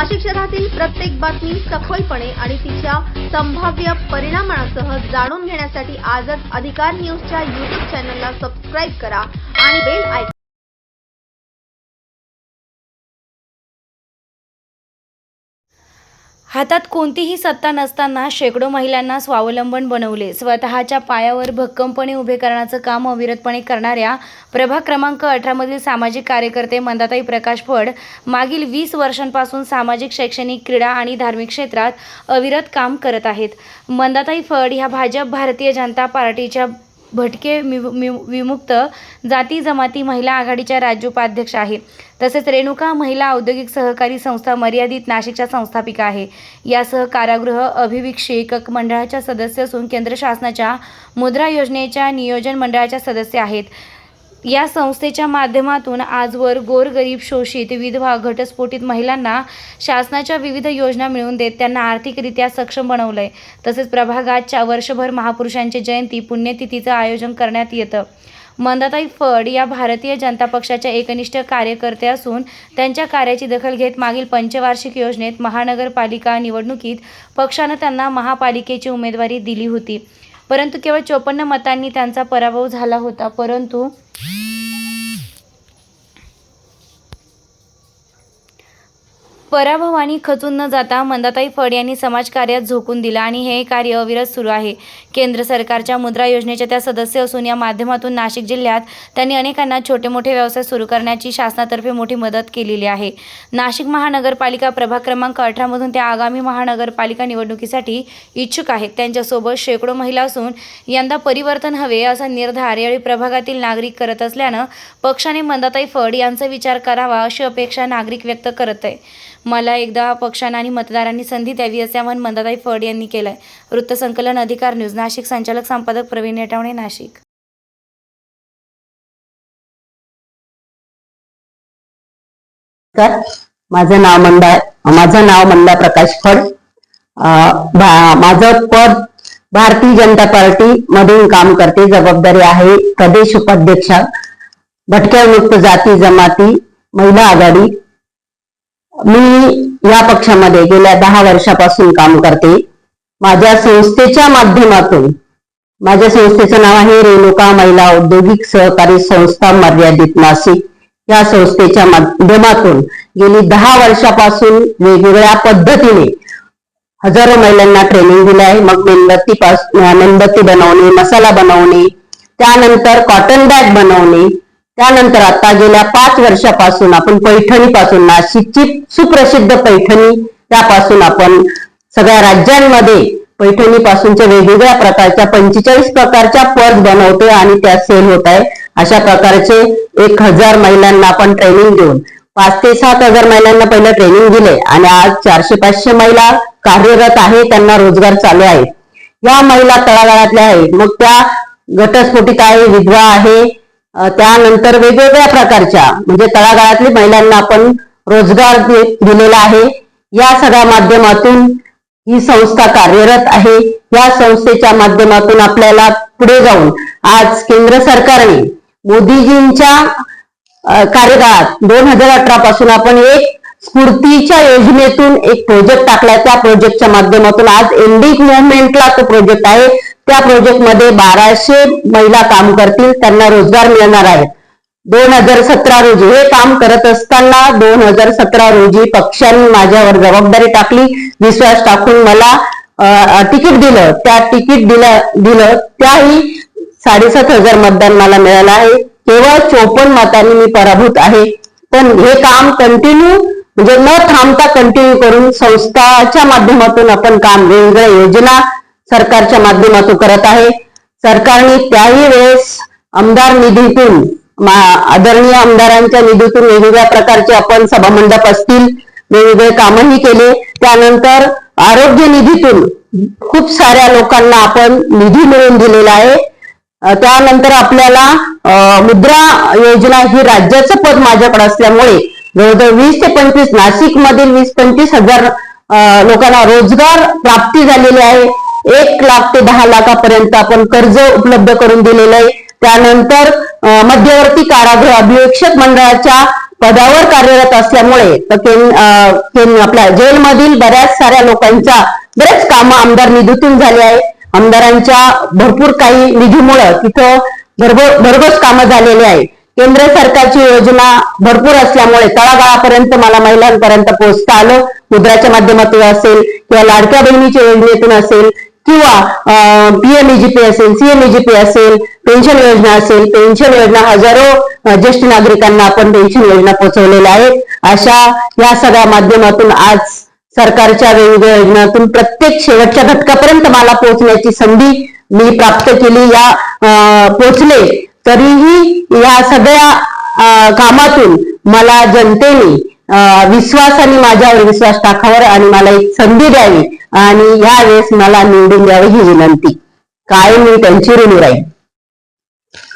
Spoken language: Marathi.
नाशिक शहरातील प्रत्येक बातमी सखोलपणे आणि तिच्या संभाव्य परिणामांसह जाणून घेण्यासाठी आजच अधिकार न्यूजच्या यूट्यूब चॅनलला सबस्क्राईब करा आणि बेल आयकॉन हातात कोणतीही सत्ता नसताना शेकडो महिलांना स्वावलंबन बनवले. स्वतःच्या पायावर भक्कमपणे उभे करण्याचं काम अविरतपणे करणाऱ्या प्रभाग क्रमांक अठरामधील सामाजिक कार्यकर्ते मंदाताई प्रकाश फड मागील वीस वर्षांपासून सामाजिक शैक्षणिक क्रीडा आणि धार्मिक क्षेत्रात अविरत काम करत आहेत. मंदाताई फड ह्या भाजप भारतीय जनता पार्टीच्या भटके विमुक्त जाती जमाती महिला आघाडीच्या राज्य उपाध्यक्ष आहे. तसेच रेणुका महिला औद्योगिक सहकारी संस्था मर्यादित नाशिकच्या संस्थापिका आहे. यासह कारागृह अभिवीक्षक मंडळाच्या सदस्य असून केंद्र शासनाच्या मुद्रा योजनेच्या नियोजन मंडळाच्या सदस्य आहेत. या संस्थेच्या माध्यमातून आजवर गोरगरीब शोषित विधवा घटस्फोटित महिलांना शासनाच्या विविध योजना मिळवून देत त्यांना आर्थिकरित्या सक्षम बनवलंय. तसेच प्रभागातच्या वर्षभर महापुरुषांची जयंती पुण्यतिथीचं आयोजन करण्यात येतं. मंदाताई फड या भारतीय जनता पक्षाच्या एकनिष्ठ कार्यकर्ते असून त्यांच्या कार्याची दखल घेत मागील पंचवार्षिक योजनेत महानगरपालिका निवडणुकीत पक्षानं त्यांना महापालिकेची उमेदवारी दिली होती. परंतु केवळ चोपन्न मतांनी त्यांचा पराभव झाला होता परंतु पराभवानी खचून न जाता मंदाताई फड यांनी समाजकार्यात झोकून दिलं आणि हे कार्य अविरत सुरू आहे. केंद्र सरकारच्या मुद्रा योजनेच्या त्या सदस्य असून या माध्यमातून नाशिक जिल्ह्यात त्यांनी अनेकांना छोटे मोठे व्यवसाय सुरू करण्याची शासनातर्फे मोठी मदत केलेली आहे. नाशिक महानगरपालिका प्रभाग क्रमांक अठरामधून त्या आगामी महानगरपालिका निवडणुकीसाठी इच्छुक आहेत. त्यांच्यासोबत शेकडो महिला असून यंदा परिवर्तन हवे असा निर्धार यावेळी प्रभागातील नागरिक करत असल्यानं पक्षाने मंदाताई फड यांचा विचार करावा अशी अपेक्षा नागरिक व्यक्त करत आहे. मला एकदा पक्षानं आणि मतदारांनी संधी द्यावी असे आवाहन मंदाताई फड यांनी केलं आहे वृत्तसंकलन अधिकार न्यूज नाशिक संचालक संपादक प्रवीण नेटावणे नाशिक. माझं नाव मंदा माझं नाव मंदा प्रकाश फड. माझं पद भारतीय जनता पार्टी मधून काम करते जबाबदारी आहे प्रदेश उपाध्यक्ष भटक्या मुक्त जाती जमाती महिला आघाडी मी या पक्षामध्ये गेल्या दहा वर्षापासून काम करते. माझ्या संस्थेच्या माध्यमातून माझ्या संस्थेचं नाव आहे रेणुका महिला औद्योगिक सहकारी संस्था मर्यादित नाशिक. या संस्थेच्या माध्यमातून गेली दहा वर्षापासून वेगवेगळ्या पद्धतीने हजारो महिलांना ट्रेनिंग दिलं आहे. मग मेणबत्ती पास मेणबत्ती बनवणे मसाला बनवणे त्यानंतर कॉटन बॅग बनवणे त्यानंतर आता गेल्या पाच वर्षापासून आपण पैठणीपासून नाशिकची सुप्रसिद्ध पैठणी त्यापासून आपण सगळ्या राज्यांमध्ये पैठणीपासूनच्या वेगवेगळ्या प्रकारच्या पंचेचाळीस प्रकारच्या पर्स बनवतोय आणि त्या सेल होत आहे अशा प्रकारचे एक हजार महिलांना आपण ट्रेनिंग देऊन पाच ते सात हजार महिलांना पहिलं ट्रेनिंग दिले आणि आज चारशे पाचशे महिला कार्यरत आहे त्यांना रोजगार चालू आहे. या महिला तळागाळातल्या आहेत. मग त्या घटस्फोटित आहे विधवा आहे त्यानंतर वेगवेगळ्या प्रकारच्या म्हणजे तळागाळातल्या महिलांना आपण रोजगार दिलेला आहे. या सगळ्या माध्यमातून ही संस्था कार्यरत आहे. या संस्थेच्या माध्यमातून आपल्याला पुढे जाऊन आज केंद्र सरकारने मोदीजींच्या कार्यकाळात दोन हजार अठरा पासून आपण एक स्फूर्तीच्या योजनेतून एक प्रोजेक्ट टाकलाय. त्या प्रोजेक्टच्या माध्यमातून आज एनडी मुवमेंटला तो प्रोजेक्ट आहे. त्या प्रोजेक्टमध्ये बाराशे महिला काम करतील त्यांना रोजगार मिळणार आहे. दोन हजार सतरा रोजी हे काम करत असताना दोन हजार सतरा रोजी पक्षांनी माझ्यावर जबाबदारी टाकली विश्वास टाकून मला तिकीट दिलं. त्या तिकीट दिलं दिलं त्याही साडेसात हजार मतदान मला मिळालं आहे. केवळ चोपन्न मतांनी मी पराभूत आहे. पण हे काम कंटिन्यू म्हणजे न थांबता कंटिन्यू करून संस्थाच्या माध्यमातून आपण काम वेगवेगळ्या योजना सरकारच्या माध्यमातून करत आहे. सरकारने त्याही वेळेस आमदार निधीतून आदरणीय आमदारांच्या निधीतून वेगवेगळ्या प्रकारचे आपण सभामंडप असतील वेगवेगळे कामही केले. त्यानंतर आरोग्य निधीतून खूप साऱ्या लोकांना आपण निधी मिळवून दिलेला आहे. त्यानंतर आपल्याला मुद्रा योजना ही राज्याचं पद माझ्याकडे असल्यामुळे जवळजवळ वीस ते पंचवीस नाशिक मधील वीस पंचवीस हजार लोकांना रोजगार प्राप्ती झालेली आहे. एक लाख ते दहा लाखापर्यंत आपण कर्ज उपलब्ध करून दिलेलं आहे. त्यानंतर मध्यवर्ती कारागृह अभिवेक्षक मंडळाच्या पदावर कार्यरत असल्यामुळे तर आपल्या जेलमधील बऱ्याच साऱ्या लोकांच्या बरेच कामं आमदार निधीतून झाले आहे आमदारांच्या भरपूर काही निधीमुळं तिथं भरघोस कामं झालेली आहे केंद्र सरकारची योजना भरपूर असल्यामुळे तळागाळापर्यंत मला महिलांपर्यंत पोहोचता आलं. मुद्राच्या माध्यमातून असेल किंवा लाडक्या बहिणीच्या योजनेतून असेल किंवा पीएमईजीपी असेल सीएमईजीपी असेल पेन्शन योजना असेल पेन्शन योजना हजारो ज्येष्ठ नागरिकांना आपण पेन्शन योजना पोहोचवलेल्या आहेत. अशा या सगळ्या माध्यमातून आज सरकारच्या वेगवेगळ्या योजनातून प्रत्येक शेवटच्या घटकापर्यंत मला पोहोचण्याची संधी मी प्राप्त केली. या पोहोचले तरीही या सगळ्या कामातून मला जनतेने विश्वासाने माझ्यावर विश्वास टाकावर आणि मला एक संधी द्यावी. आणि यावेळेस मला निवडून द्यावी ही विनंती. काय मी त्यांची ऋणी राहील